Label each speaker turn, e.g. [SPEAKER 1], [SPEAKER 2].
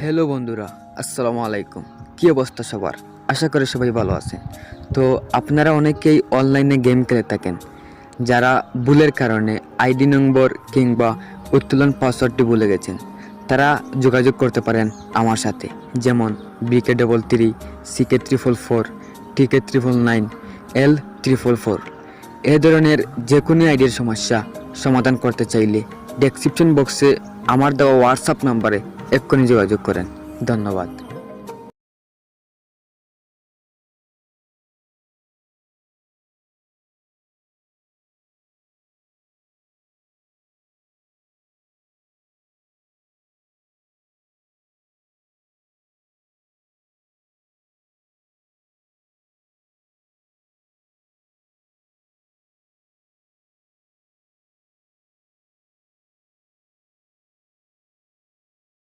[SPEAKER 1] Hello বন্ধুরা, আসসালামু আলাইকুম। কী অবস্থা সবার? আশা করি সবাই ভালো আছেন। তো আপনারা অনেকেই অনলাইনে গেম খেলে থাকেন, যারা ভুলের কারণে আইডি নম্বর কিংবা উত্তোলন পাসওয়ার্ডটি ভুলে গেছেন, তারা যোগাযোগ করতে পারেন আমার সাথে। যেমন BK double three CK triple four TK triple nine এল ত্রিপল ফোর এ ধরনের যে কোনো আইডির সমস্যা সমাধান করতে চাইলে ডেসক্রিপশন বক্সে আমার দেওয়া হোয়াটসঅ্যাপ নাম্বারে এক্ষুনি যোগাযোগ করেন। ধন্যবাদ।